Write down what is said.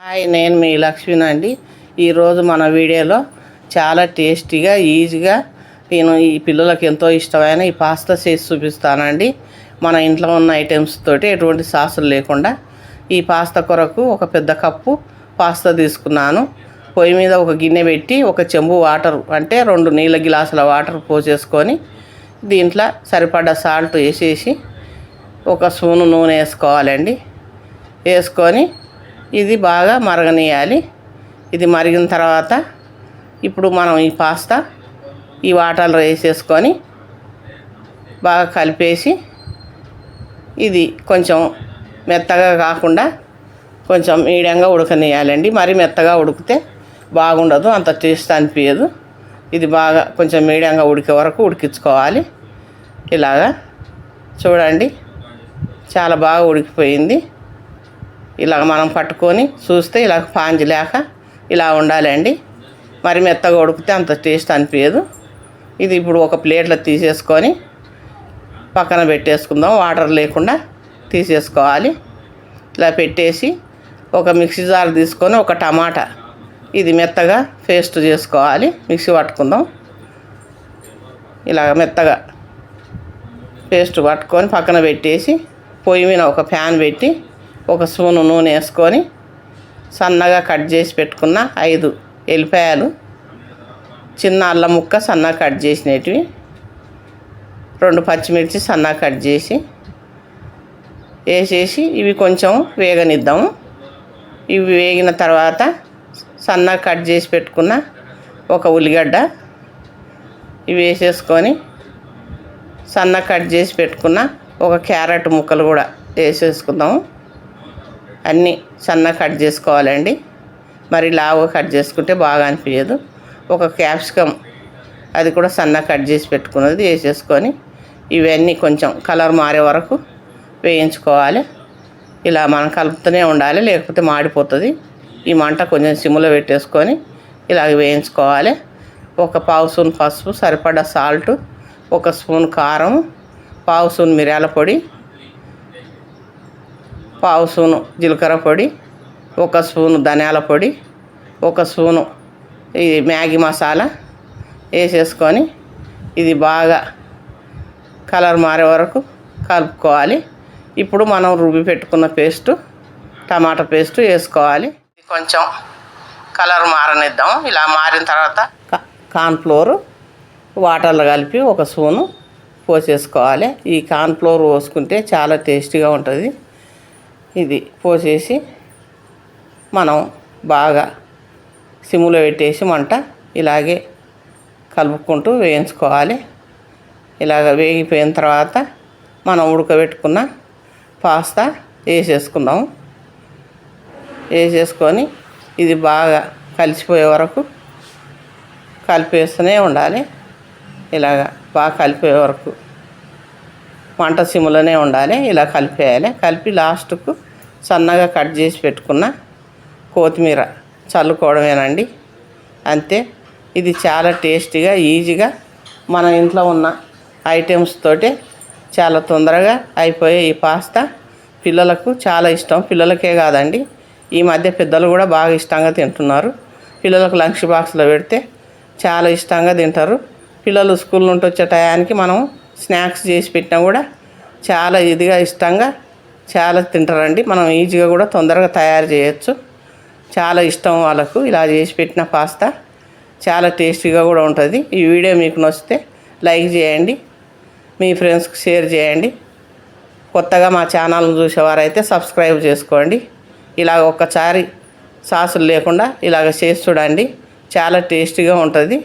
Hi నేను మీ లక్ష్మిని అండి. ఈరోజు మన వీడియోలో చాలా టేస్టీగా ఈజీగా నేను ఈ పిల్లలకు ఎంతో ఇష్టమైన ఈ పాస్తా చేసి చూపిస్తానండి. మన ఇంట్లో ఉన్న ఐటమ్స్ తోటి ఎటువంటి సాసులు లేకుండా ఈ పాస్తా కొరకు ఒక పెద్ద కప్పు పాస్తా తీసుకున్నాను. పొయ్యి మీద ఒక గిన్నె పెట్టి ఒక చెంబు వాటర్ అంటే రెండు నీళ్ళ గిలాసుల వాటర్ పోసేసుకొని దీంట్లో సరిపడ్డ సాల్ట్ వేసేసి ఒక స్పూను నూనె వేసుకోవాలండి. వేసుకొని ఇది బాగా మరగనీయాలి. ఇది మరిగిన తర్వాత ఇప్పుడు మనం ఈ పాస్తా ఈ వాటర్లో వేసేసుకొని బాగా కలిపేసి ఇది కొంచెం మెత్తగా కాకుండా కొంచెం మీడియంగా ఉడకనియాలండి. మరి మెత్తగా ఉడికితే బాగుండదు అంత టేస్ట్ అనిపించదు. ఇది బాగా కొంచెం మీడియంగా ఉడికే వరకు ఉడికించుకోవాలి. ఇలాగా చూడండి చాలా బాగా ఉడికిపోయింది. ఇలా మనం పట్టుకొని చూస్తే ఇలా పాంజి లేక ఇలా ఉండాలండి. మరి మెత్తగా ఉడికితే అంత టేస్ట్ అనిపించదు. ఇది ఇప్పుడు ఒక ప్లేట్లో తీసేసుకొని పక్కన పెట్టేసుకుందాం. వాటర్ లేకుండా తీసేసుకోవాలి. ఇలా పెట్టేసి ఒక మిక్సీ జార్ తీసుకొని ఒక టమాటా ఇది మెత్తగా పేస్ట్ చేసుకోవాలి. మిక్సీ పట్టుకుందాం. ఇలా మెత్తగా పేస్ట్ పట్టుకొని పక్కన పెట్టేసి పొయ్యి మీద ఒక ప్యాన్ పెట్టి ఒక స్పూను నూనె వేసుకొని సన్నగా కట్ చేసి పెట్టుకున్న ఐదు ఎల్లిపాయలు చిన్న అల్లం ముక్క సన్నగా కట్ చేసినవి రెండు పచ్చిమిర్చి సన్నగా కట్ చేసి వేసేసి ఇవి కొంచెం వేగనిద్దాము. ఇవి వేగిన తర్వాత సన్నగా కట్ చేసి పెట్టుకున్న ఒక ఉల్లిగడ్డ ఇవి వేసేసుకొని సన్నగా కట్ చేసి పెట్టుకున్న ఒక క్యారెట్ ముక్కలు కూడా వేసేసుకుందాము. అన్నీ సన్నగా కట్ చేసుకోవాలండి. మరి లావుగా కట్ చేసుకుంటే బాగా అనిపించదు. ఒక క్యాప్సికమ్ అది కూడా సన్నగా కట్ చేసి పెట్టుకున్నది వేసేసుకొని ఇవన్నీ కొంచెం కలర్ మారే వరకు వేయించుకోవాలి. ఇలా మనం కలుపుతూనే ఉండాలి లేకపోతే మాడిపోతుంది. ఈ మంట కొంచెం సిమ్లో పెట్టేసుకొని ఇలాగ వేయించుకోవాలి. ఒక పావు స్పూన్ పసుపు సరిపడా సాల్ట్ ఒక స్పూన్ కారం పావు స్పూన్ మిరియాల పొడి పావు స్పూను జీలకర్ర పొడి ఒక స్పూను ధనియాల పొడి ఒక స్పూను ఈ మ్యాగీ మసాలా వేసేసుకొని ఇది బాగా కలర్ మారే వరకు కలుపుకోవాలి. ఇప్పుడు మనం రుబ్బి పెట్టుకున్న పేస్టు టమాటా పేస్ట్ వేసుకోవాలి. కొంచెం కలర్ మారనిద్దాం. ఇలా మారిన తర్వాత కార్న్ఫ్లోర్ వాటర్లో కలిపి ఒక స్పూను పోసేసుకోవాలి. ఈ కార్న్ఫ్లోర్ పోసుకుంటే చాలా టేస్టీగా ఉంటుంది. ఇది పోసేసి మనం బాగా సిమ్లో పెట్టేసి మంట ఇలాగే కలుపుకుంటూ వేయించుకోవాలి. ఇలాగ వేగిపోయిన తర్వాత మనం ఉడకబెట్టుకున్న పాస్తా వేసేసుకుందాం. వేసేసుకొని ఇది బాగా కలిసిపోయే వరకు కలిపేస్తూనే ఉండాలి. ఇలాగ బాగా కలిపే వరకు వంట సిమ్లోనే ఉండాలి. ఇలా కలిపేయాలి. కలిపి లాస్ట్కు సన్నగా కట్ చేసి పెట్టుకున్న కొత్తిమీర చల్లుకోవడమేనండి. అంతే. ఇది చాలా టేస్టీగా ఈజీగా మన ఇంట్లో ఉన్న ఐటమ్స్ తోటి చాలా తొందరగా అయిపోయే ఈ పాస్తా పిల్లలకు చాలా ఇష్టం. పిల్లలకే కాదండి. ఈ మధ్య పెద్దలు కూడా బాగా ఇష్టంగా తింటున్నారు. పిల్లలకు లంచ్ బాక్స్లో పెడితే చాలా ఇష్టంగా తింటారు. పిల్లలు స్కూల్ నుండి వచ్చే టయానికి మనం స్నాక్స్ చేసి పెట్టినా కూడా చాలా ఇదిగా ఇష్టంగా చాలా తింటారండి. మనం ఈజీగా కూడా తొందరగా తయారు చేయొచ్చు. చాలా ఇష్టం వాళ్ళకు ఇలా చేసి పెట్టిన పాస్తా. చాలా టేస్టీగా కూడా ఉంటుంది. ఈ వీడియో మీకు నచ్చితే లైక్ చేయండి. మీ ఫ్రెండ్స్కి షేర్ చేయండి. కొత్తగా మా ఛానల్ని చూసేవారైతే సబ్స్క్రైబ్ చేసుకోండి. ఇలాగ ఒక్కసారి సాసులు లేకుండా ఇలాగ చేసి చూడండి. చాలా టేస్టీగా ఉంటుంది.